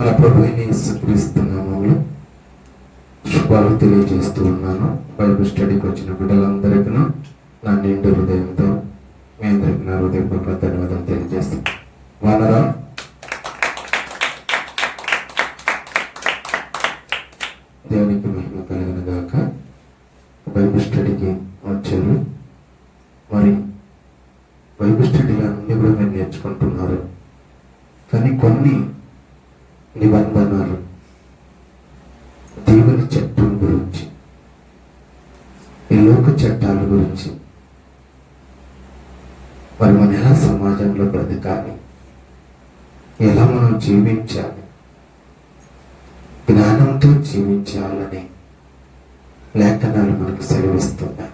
మన ప్రభు అయిన శుభాలు తెలియజేస్తూ ఉన్నాను. బైబిల్ స్టడీకి వచ్చిన బిడ్డలందరికీ నా నిండు హృదయంతో మీ అందరికీ నా హృదయపూర్వక ధన్యవాదాలు తెలియజేస్తాను వానరా లోక చట్టాల గురించి. మరి మనం ఎలా సమాజంలో బ్రతకాలి? ఎలా మనం జీవించాలి? జ్ఞానంతో జీవించాలని లేఖనాలు మనకు సెలవిస్తున్నాయి.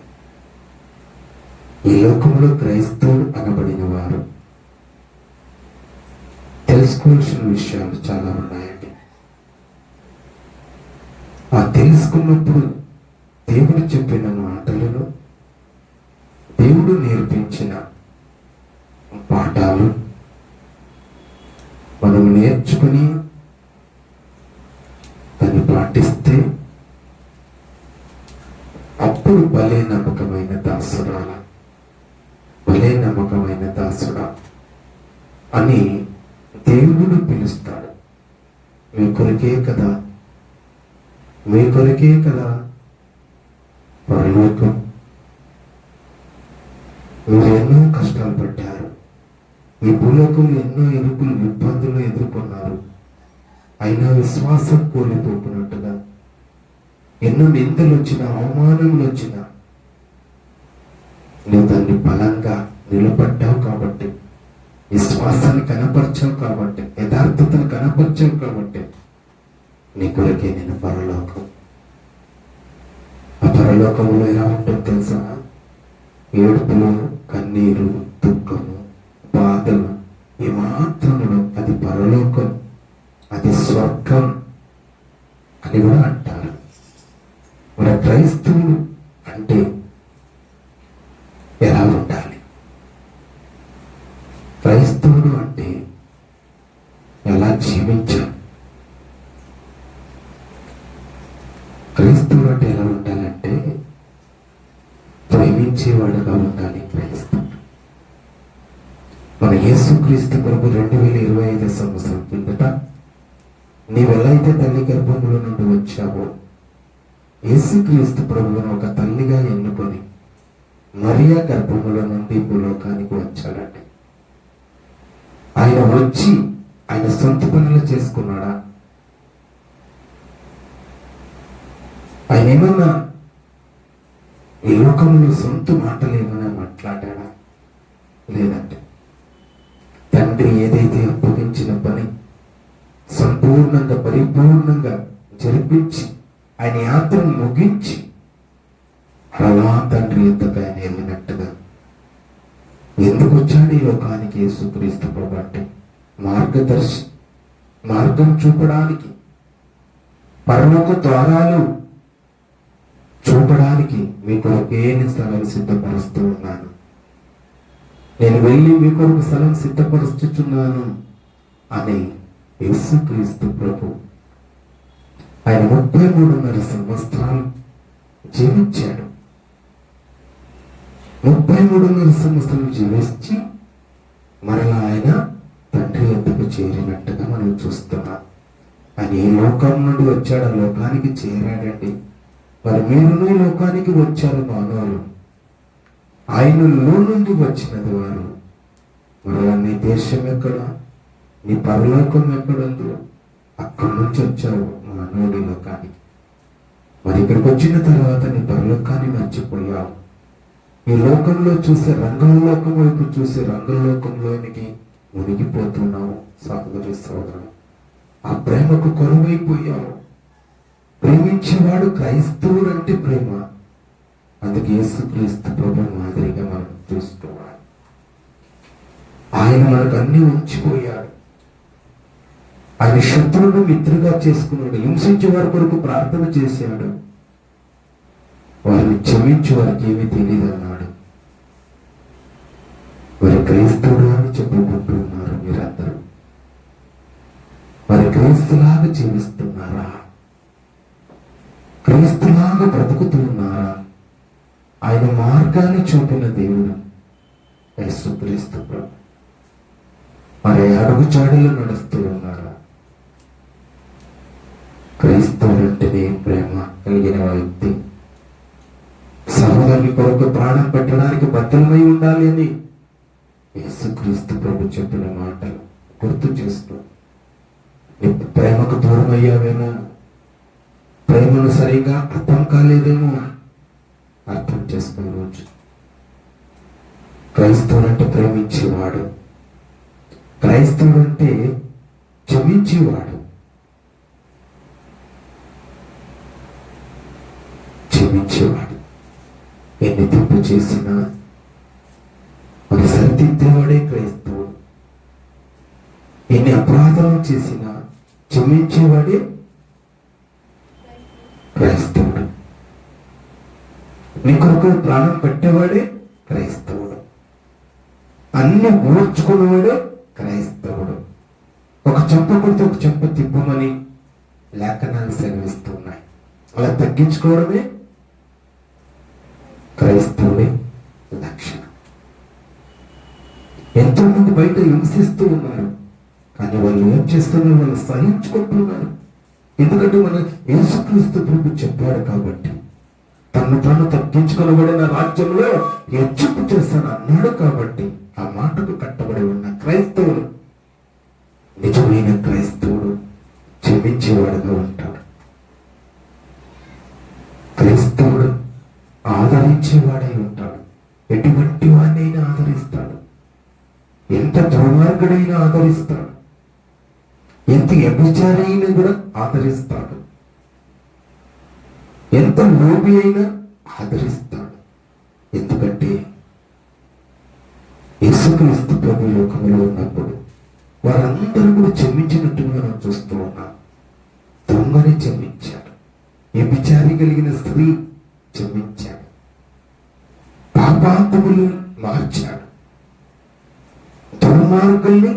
ఈ లోకంలో క్రైస్తవులు అనబడిన వారు తెలుసుకోవాల్సిన విషయాలు చాలా ఉన్నాయండి. ఆ తెలుసుకున్నప్పుడు దేవుడు చెప్పిన మాటలను దేవుడు నేర్పించిన పాఠాలు మనం నేర్చుకుని దాన్ని పాటిస్తే అప్పుడు భలే నమ్మకమైన దాసురాల భలే నమ్మకమైన దాసుడా అని దేవుడు పిలుస్తాడు. మీ కొరకే కదా? మీ కొరకే కదా పరలోకం మీరు ఎన్నో కష్టాలు ఈ భూలోకంలో ఎన్నో ఎరుకులు ఇబ్బందులు ఎదుర్కొన్నారు. అయినా విశ్వాసం కోల్పోకున్నట్టుగా ఎన్నో నిందలు వచ్చినా అవమానములు వచ్చినా నువ్వు దాన్ని బలంగా నిలబడ్డావు కాబట్టి విశ్వాసాన్ని కనపరిచావు కాబట్టి యథార్థతను కనపరిచావు కాబట్టి నీ కొరకే నేను పరలోకం. ఆ పరలోకంలో ఎలా ఉంటుందో తెలుసా? ఏడుపులు కన్నీరు దుఃఖము బాధలు ఏమాత్రములు అది పరలోకం అది స్వర్గం అని కూడా అంటారు. మన క్రైస్తవులు అంటే ఎలా ఉండాలి? క్రైస్తవుడు అంటే ఎలా జీవించాలి? క్రైస్తవుడు అంటే ఎలా ఉండాలంటే ప్రేమించేవాడుగా ఉండాలి. యేసుక్రీస్తు ప్రభు రెండు వేల ఇరవై ఐదు సంవత్సరం కిందట నీవెలైతే తల్లి గర్భముల నుండి వచ్చావో. యేసుక్రీస్తు ప్రభువును ఒక తల్లిగా ఎన్నుకొని మరియా గర్భముల నుండి భూలోకానికి వచ్చాడండి. ఆయన వచ్చి ఆయన సొంత పనులు చేసుకున్నాడా? ఆయన ఏమన్నా ఈ లోకంలో సొంత మాటలు ముగించి ఆయన యాత్రను ముగించి అలా తండ్రి ఎంతగా ఆయన వెళ్ళినట్టుగా ఎందుకు వచ్చాడు ఈ లోకానికి యేసుక్రీస్తు ప్రభు అంటే? మార్గదర్శి మార్గం చూపడానికి పరలోక ద్వారాలు చూపడానికి మీ కొరకే నేను స్థలం సిద్ధపరుస్తూ ఉన్నాను? నేను వెళ్ళి మీ కొరకు స్థలం సిద్ధపరుస్తున్నాను అని యేసుక్రీస్తు ప్రభు ఆయన ముప్పై మూడున్నర సంవత్సరాలు జీవించాడు. ముప్పై మూడున్నర సంవత్సరాలు జీవించి మరలా ఆయన తండ్రి వద్దకు చేరినట్టుగా మనం చూస్తున్నాం. ఆయన ఏ లోకం నుండి వచ్చాడు? ఆ లోకానికి చేరాడండి. మరి మీరును లోకానికి వచ్చారు మానవులు ఆయనలో నుండి వచ్చినది వారు. మరలా నీ దేశం ఎక్కడ? నీ పరలోకం ఎక్కడుందో అక్కడి నుంచి వచ్చావు. మానవుడి లోకానికి మరి ఇక్కడికి వచ్చిన తర్వాత నీ పరలోకాన్ని మర్చిపోయావు. ఈ లోకంలో చూసే రంగంలోకం వైపు చూసే రంగంలోకంలోనికి మునిగిపోతున్నావు సహోదరి సోదరు ఆ ప్రేమకు కొనువైపోయావు ప్రేమించేవాడు క్రైస్తవుడు అంటే ప్రేమ. అందుకే యేసుక్రీస్తు ప్రభు మాదిరిగా మనం చూసుకోవాలి ఆయన మనకు అన్ని ఉంచిపోయాడు. ఆయన శత్రువును మిత్రుగా చేసుకున్నాడు. హింసించే వారి కొరకు ప్రార్థన చేశాడు. వారిని క్షమించి వారికి ఏమీ తెలియదు అన్నాడు వారి క్రైస్తవుడు అని చెప్పుకుంటున్నారు మీరందరూ. వారి క్రైస్తులాగా జీవిస్తున్నారా? క్రీస్తులాగా బ్రతుకుతున్నారా? ఆయన మార్గాన్ని చూపిన దేవుడు యేసుక్రీస్తు మరి అడుగు నడుస్తూ ఉన్నారా క్రైస్తవులంటేనే ప్రేమ కలిగిన సహోదరుని కొరకు ప్రాణం పెట్టడానికి బద్దలమై ఉండాలి అని యేసుక్రీస్తు ప్రభు చెప్పిన మాటలు గుర్తు చేసుకో ప్రేమకు దూరం అయ్యావేమో ప్రేమను సరిగా అర్థం కాలేదేమో? అర్థం చేసుకునే రోజు క్రైస్తవుడు అంటే ప్రేమించేవాడు క్రైస్తవుడు అంటే క్షమించేవాడు. క్షమించేవాడు. ఎన్ని తప్పు చేసినా మరి సరిదిద్దేవాడే క్రైస్తవుడు ఎన్ని అపరాధాలు చేసినా క్షమించేవాడే క్రైస్తవుడు. నీ కొరకు ప్రాణం పెట్టేవాడే క్రైస్తవుడు. అన్ని ఓర్చుకునేవాడే క్రైస్తవుడు. ఒక చెంప కొడితే ఒక చెంప తిప్పమని లేఖనాలు సెలవిస్తున్నాయి అలా తగ్గించుకోవడమే క్రైస్తవుని లక్షణం. ఎంతో మంది బయట హింసిస్తూ ఉన్నారు. కానీ వాళ్ళు ఏం చేస్తున్నారు? వాళ్ళు సహించుకుంటున్నారు. ఎందుకంటే మన యేసుక్రీస్తు ప్రభు చెప్పాడు కాబట్టి తను తాను తగ్గించుకొనబడిన రాజ్యంలో హెచ్చుకు చేస్తాను అన్నాడు కాబట్టి ఆ మాటకు కట్టబడి ఉన్న క్రైస్తవులు దుర్మార్గుడైనా ఆదరిస్తాడు. ఎంత వ్యభిచారి అయినా కూడా ఆదరిస్తాడు. ఎంత లోపి అయినా ఆదరిస్తాడు. ఎందుకంటే యేసుక్రీస్తు ప్రభు లోకంలో ఉన్నప్పుడు వారందరూ కూడా క్షమించినట్టుగా మనం చూస్తూ ఉన్నాం. దొంగని క్షమించాడు. వ్యభిచారి కలిగిన స్త్రీ క్షమించాడు. పాపాత్ములు మార్చాడు. దుర్మార్గుల్ని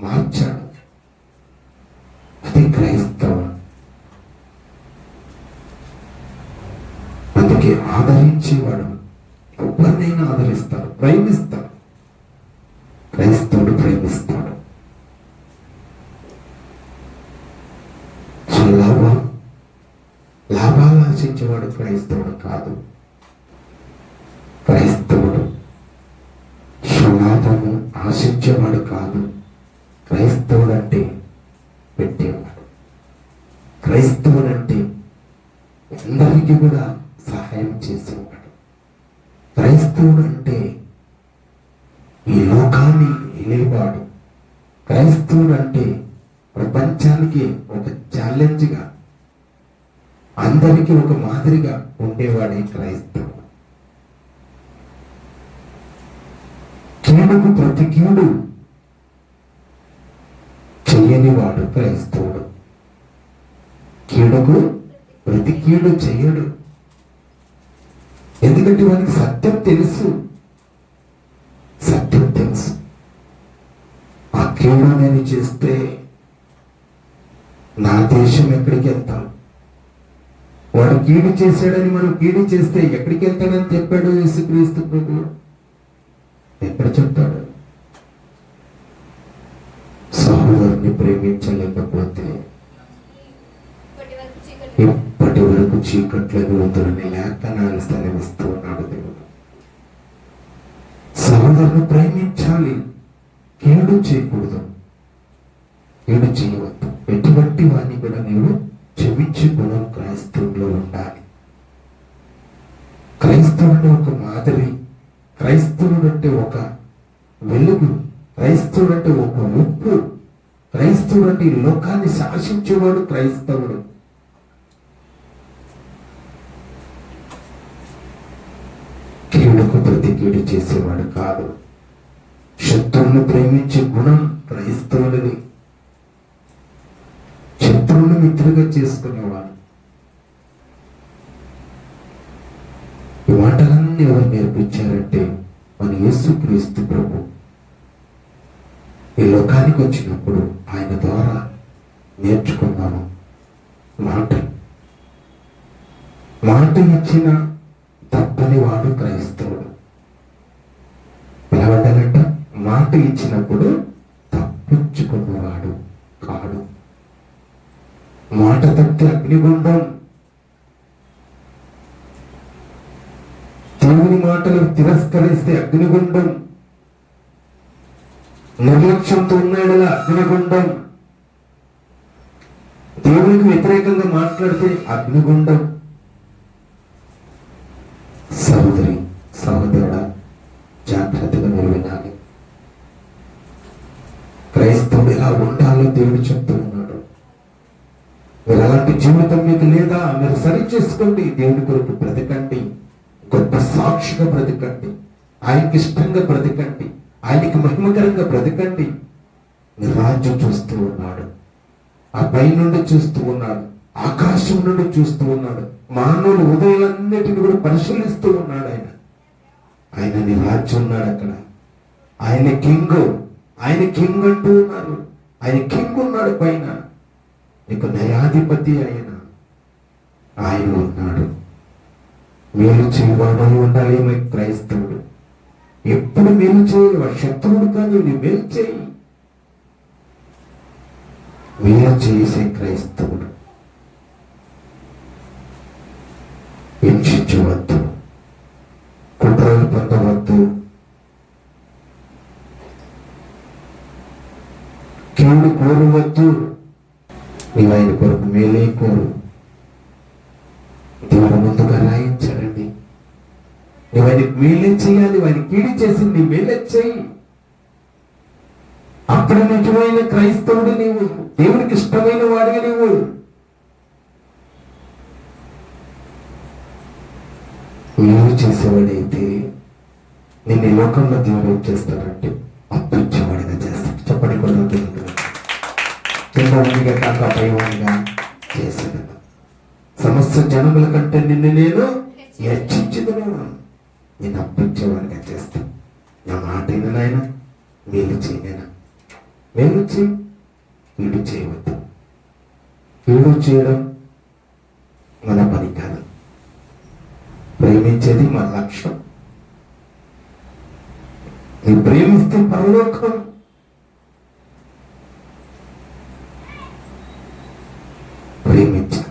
మార్చాడు. అది క్రైస్తవ. అందుకే ఆదరించేవాడు ఎవరినైనా ఆదరిస్తాడు ప్రేమిస్తాడు. క్రైస్తవుడు ప్రేమిస్తాడు. సో లాభాలు ఆశించేవాడు క్రైస్తవుడు కాదు క్రైస్తవుడు సులాభము ఆశించేవాడు కాదు. క్రైస్తవుడు అంటే పెట్టేవాడు. క్రైస్తవుడు అంటే అందరికీ కూడా సహాయం చేసేవాడు. క్రైస్తవుడు అంటే ఈ లోకాన్ని వెళ్ళేవాడు క్రైస్తవుడు అంటే ప్రపంచానికి ఒక ఛాలెంజ్గా అందరికీ ఒక మాదిరిగా ఉండేవాడే క్రైస్తవుడు కీడుకు ప్రతి కీడు చెయ్యని వాడు క్రైస్తవుడు. కీడుకు ప్రతి కీడు చెయ్యడు ఎందుకంటే వానికి సత్యం తెలుసు. సత్యం తెలుసు. ఆ కీడు నేను చేస్తే నా దేశం ఎక్కడికి వెళ్తాం వాడు కీడు చేశాడని మనం కీడు చేస్తే ఎక్కడికి వెళ్తాడని చెప్పాడు యేసుక్రీస్తు ప్రభు ఎక్కడ చెప్తాడు సహోదరుని ప్రేమించలేకపోతే ఇప్పటి వరకు చీకటి ఇప్పటి వరకు చీకట్లో వెళ్తున్న లేఖనాలు సెలవిస్తూ ఉన్నాడు దేవుడు. సహోదరుని ప్రేమించాలి కీడు చేయకూడదు. కీడు చేయవద్దు. ఎటువంటి వాడిని కూడా నీవు క్షమించి గుణం క్రైస్తవులో ఉండాలి. క్రైస్తవుడు ఒక మాదిరి క్రైస్తవుడు అంటే ఒక వెలుగు క్రైస్తవుడు అంటే ఒక ఉప్పు క్రైస్తవుడు అంటే ఈ లోకాన్ని శాసించేవాడు క్రైస్తవుడు. కీడుకు ప్రతి చేసేవాడు కాదు. శత్రువును ప్రేమించే గుణం క్రైస్తవులది శత్రువును మిత్రుగా చేసుకునేవాడు. ఈ మాటలన్నీ ఎవరు నేర్పించారంటే మన యేసుక్రీస్తు ప్రభు. ఈ లోకానికి వచ్చినప్పుడు ఆయన ద్వారా నేర్చుకున్నాను మాట. మాట ఇచ్చిన తప్పని వాడు క్రైస్తవుడు. ఎలా మాట ఇచ్చినప్పుడు తప్పించుకున్నవాడు కాడు. మాట తప్పి అగ్నిగుండం. దేవుని మాటలు తిరస్కరిస్తే అగ్నిగుండం. నిర్లక్ష్యంతో ఉన్నాడలా అగ్నిగుండం. దేవునికి వ్యతిరేకంగా మాట్లాడితే అగ్నిగుండం. సహోదరి సహోదరుడ జాగ్రత్తగా మీరు వినాలి క్రైస్తవుడు ఎలా ఉండాలో దేవుడు చెప్తూ ఉన్నాడు. మీరు అలాంటి జీవితం మీకు లేదా? మీరు సరి చేసుకోండి. దేవుని కొరకు బ్రతకండి. గొప్ప సాక్షిగా బ్రతకండి. ఆయనకి ఇష్టంగా బ్రతకండి. ఆయనకి మహిమకరంగా బ్రతకండి. మీ రాజ్యం చూస్తూ ఉన్నాడు. ఆ పై నుండి చూస్తూ ఉన్నాడు. ఆకాశం నుండి చూస్తూ ఉన్నాడు. మానవులు ఉదయాలన్నిటిని కూడా పరిశీలిస్తూ ఉన్నాడు ఆయన. ఆయన నీ రాజ్యం ఉన్నాడు అక్కడ. ఆయన కింగ్. ఆయన కింగ్ అంటూ ఉన్నారు. ఆయన కింగ్ ఉన్నాడు పైన. నీకు న్యాయాధిపతి ఆయన ఆయన ఉన్నాడు. మేలు చేయవాడు ఉండాలి క్రైస్తవుడు ఎప్పుడు మేలు చేయాలి? శత్రువుడు కాదు నీ మేలు చేయి. మేలు చేసే క్రైస్తవుడు హింసించవద్దు కుట్రలు పొందవద్దు కీడు కోరవద్దు. నీవు ఆయన కొరకు మేలే కోరు. మేలే చేయాలి వారి కీడి చేసింది మేలే చేయి. అప్పుడు నిజమైన క్రైస్తవుడు నీవు దేవునికి ఇష్టమైన వాడిగా నీవు. మేలు చేసేవాడైతే నిన్ను ఈ లోకంలో దేవుడు ఏం చేస్తాడంటే అప్పించేవాడిగా చేస్తాడు. చెప్పండి కూడా చిన్నవాడిగా కాక పైవాడిగా చేశాడు సమస్త జనముల కంటే నిన్ను నేను హెచ్చించదును నేను అప్పించేవాడిగా చేస్తాను? నా మాట అయిన నాయన మేలు చేయలేనా? మేలు చేయి చేయవద్దు. వీడు చేయడం మన పని కాదు. ప్రేమించేది మన లక్ష్యం. నీ ప్రేమిస్తే పరలోకం ప్రేమించ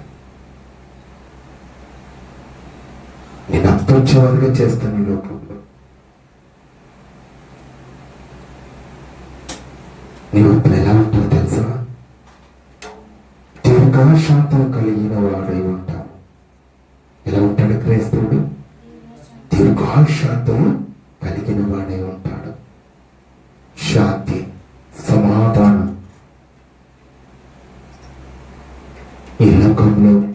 నేను అప్పించేవాడిగా చేస్తాను ఈ లోకంలో నీవు అప్పుడు ఎలా ఉంటావు తెలుసా? దీర్ఘాశాంతం కలిగిన వాడై ఉంటావు. ఎలా ఉంటాడు క్రైస్తవుడు? దీర్ఘాశాంతం కలిగిన వాడై ఉంటాడు. శాంతి సమాధానం. ఈ లోకంలో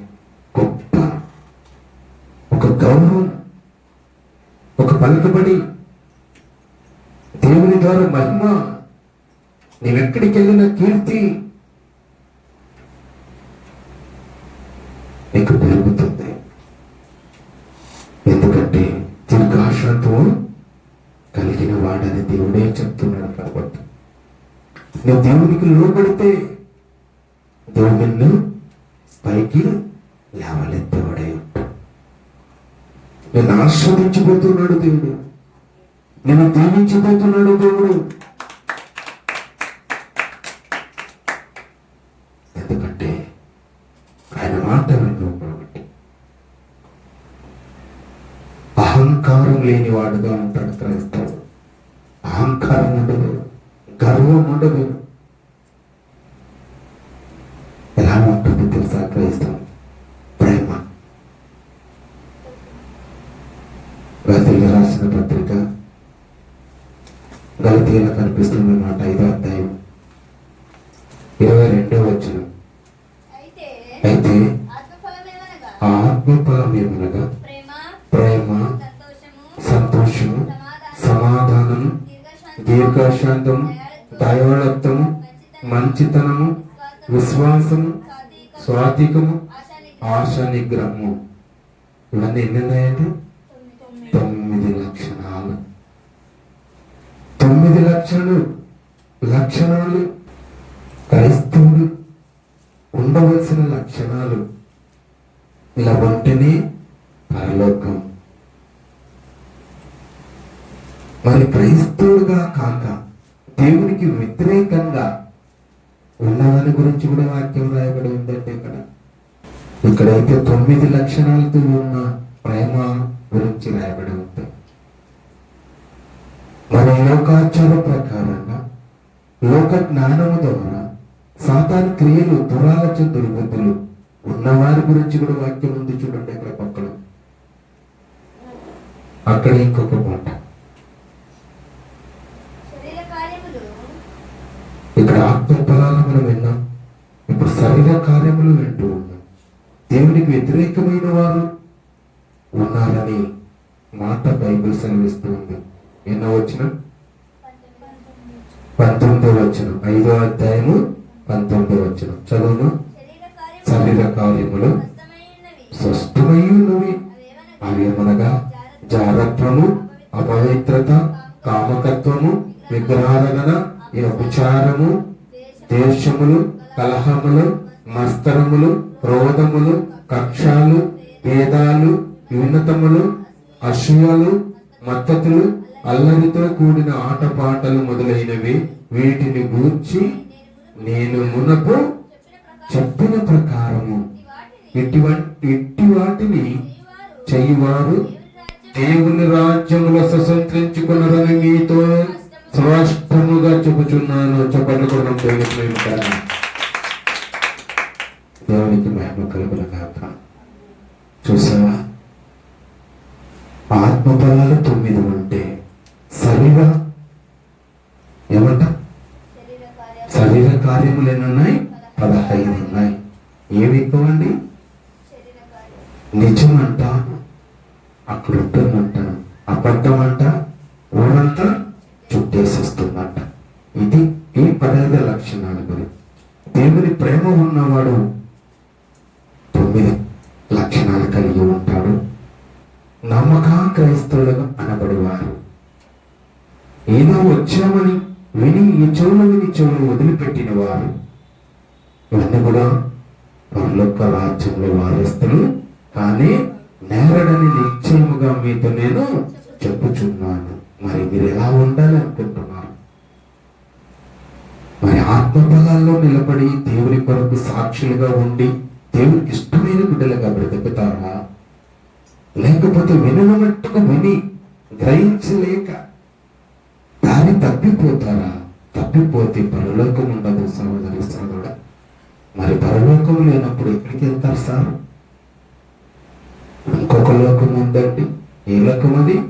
ఒక పలుకుబడి దేవుని ద్వారా మహిమ నీవెక్కడికి వెళ్ళిన కీర్తి నీకు పెరుగుతుంది. ఎందుకంటే దీర్ఘాశాంతం కలిగిన వాడని దేవుడే చెప్తున్నాడు కాబట్టి. నువ్వు దేవునికి లోబడితే దేవుడు పైకి లేవలేదు నిన్ను దేవుడు. నిన్ను దీవించబోతున్నాడు దేవుడు. ఎందుకంటే ఆయన మాట విన్నావు కాబట్టి. అహంకారం లేని వాడుగా ఉంటాడు క్రైస్తవుడు. అహంకారం ఉండదు గర్వం ఉండదు. దీర్ఘశాంతము దీర్ఘశాంతం దయాళత్వము మంచితనము విశ్వాసము స్వాతికము ఆశ నిగ్రహము ఇవన్నీ ఎన్ని ఉన్నాయండి తొమ్మిది లక్షణాలు. తొమ్మిది లక్షలు లక్షణాలు. క్రైస్తవుడు ఉండవలసిన లక్షణాలు. ఇలా ఉంటేనే పరలోకం. వారి క్రైస్తవుడుగా కాక దేవునికి వ్యతిరేకంగా ఉన్నవారి గురించి కూడా వాక్యం రాయబడి ఉందంటే ఇక్కడ. ఇక్కడైతే తొమ్మిది లక్షణాలతో ఉన్న ప్రేమ గురించి రాయబడి ఉంది. మన లోకాచార ప్రకారంగా లోక జ్ఞానము ద్వారా సాతాన్ క్రియలు దురాలోచన దుర్బుద్ధులు ఉన్నవారి గురించి కూడా వాక్యం ఉంది చూడండి ఇక్కడ పక్కన. అక్కడ ఇంకొక మాట శరీర కార్యములు ఇక్కడ ఆత్మ ఫలాలు మనం విన్నాం ఇప్పుడు శరీర కార్యములు వింటూ ఉన్నాం దేవునికి వ్యతిరేకమైన వారు ఉన్నారని మాట బైబిల్ సెలవిస్తుంది ఎన్నో వచ్చిన పంతొమ్మిదో వచ్చిన ఐదో అధ్యాయము పంతొమ్మిదో వచ్చిన చదువును. శరీర కార్యములు కార్యములు స్పష్టమైనవి అవేమనగా జారత్వము అపవిత్రత కామకత్వము విగ్రహారాధన వ్యభిచారము దేశములు కలహములు మస్తరములు క్రోధములు కక్షాలు భేదాలు వినతములు అసూయలు మద్దతులు అల్లరితో కూడిన ఆటపాటలు మొదలైనవి వీటిని గూర్చి నేను మునపు చెప్పిన ప్రకారము. ఇటువంటి ఇట్టి వాటిని చేయువారు దేవుని రాజ్యములో స్వతంత్రించుకున్నారని మీతో స్పష్టముగా చెబుచున్నాను. చెప్పట్లు కూడా దేవునికి మహిమ కలుగును. కాక చూసావా? ఆత్మఫలాలు తొమ్మిది ఉంటే శరీర ఏమంట శరీర కార్యములు ఎన్ని ఉన్నాయి పదహైదు ఉన్నాయి. ఏవి ఎక్కువ అండి శరీర అక్కడ ఉంటుందంట అబద్ధం అంట ఊరంతా ఏదో వచ్చామని విని ఈ చెవులు విని చెవులు వదిలిపెట్టిన వారు ఇవన్నీ కూడా పరలోక రాజ్యంలో వారస్తులు కానీ నేరడని నిశ్చయముగా మీతో నేను చెప్పుచున్నాను. మరి మీరు ఎలా ఉండాలి అనుకుంటున్నారు? మరి ఆత్మబలాల్లో నిలబడి దేవుని కొరకు సాక్షులుగా ఉండి దేవునికి ఇష్టమైన బిడ్డలుగా బ్రతుకుతారా? లేకపోతే వినమట్టుకు విని గ్రహించలేక దారి తప్పిపోతారా? తప్పిపోతే పరలోకం ఉండదు సహోదరి సహోదరుడు. మరి పరలోకం లేనప్పుడు ఎక్కడికి వెళ్తారు సార్? ఇంకొక లోకం ఉందండి. ఏ లోకం అది?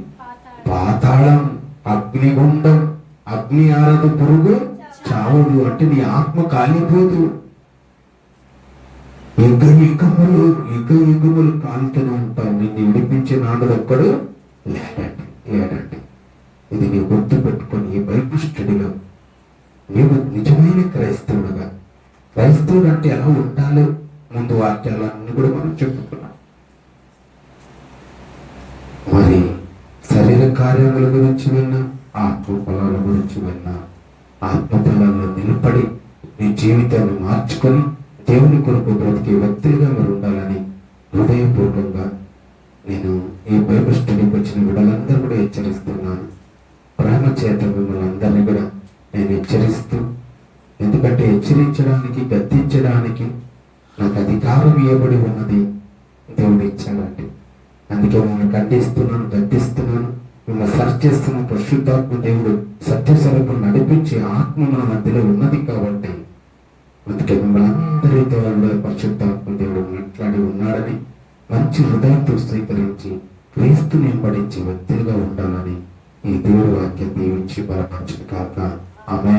పాతాళం. అగ్నిగుండం అగ్ని ఆరదు పురుగు. చావుడు అంటే నీ ఆత్మ కాలిపోదు. యుగ యుగములు యుగ యుగములు కాలుతూనే ఉంటావు. నిన్ను విడిపించే నాడు ఒక్కడు లేడండి లేడండి. ఇది నీ గుర్తు పెట్టుకొని ఈ స్టడీలో నీవు నిజమైన క్రైస్తవుడుగా. క్రైస్తవుడు అంటే ఎలా ఉండాలో ముందు వాక్యాలన్నీ కూడా మనం చెప్పుకున్నాం. మరి శరీర కార్యముల గురించి విన్నా ఆత్మ ఫలాల గురించి విన్నా ఆత్మ ఫలాల్లో నిలబడి నీ జీవితాన్ని మార్చుకొని దేవుని కొరకు బ్రతికే వ్యక్తులుగా మీరు ఉండాలని హృదయపూర్వకంగా నేను ఈ బైబిల్ స్టడీకి వచ్చిన బిడ్డలందరూ కూడా హెచ్చరిస్తున్నాను. చేత మిమ్మల్ని అందరినీ కూడా నేను హెచ్చరిస్తూ ఎందుకంటే హెచ్చరించడానికి గద్దించడానికి నాకు అధికారం ఇవ్వబడి ఉన్నది దేవుడు ఇచ్చాడండి. అందుకే మిమ్మల్ని ఖండిస్తున్నాను గద్దిస్తున్నాను. మిమ్మల్ని సర్చ్ చేస్తున్న పరిశుద్ధాత్మ దేవుడు సత్యస్వరూపం నడిపించే ఆత్మ మన మధ్యలో ఉన్నది కాబట్టి అందుకే మిమ్మల్ని అందరితో పరిశుద్ధాత్మ దేవుడు మాట్లాడి ఉన్నాడని మంచి హృదయంతో స్వీకరించి క్రీస్తుని వెంబడించే వ్యక్తులుగా ఉండాలని ఈ దేవుడు వాక్యం దీవించి బలపరచును కాక ఆమె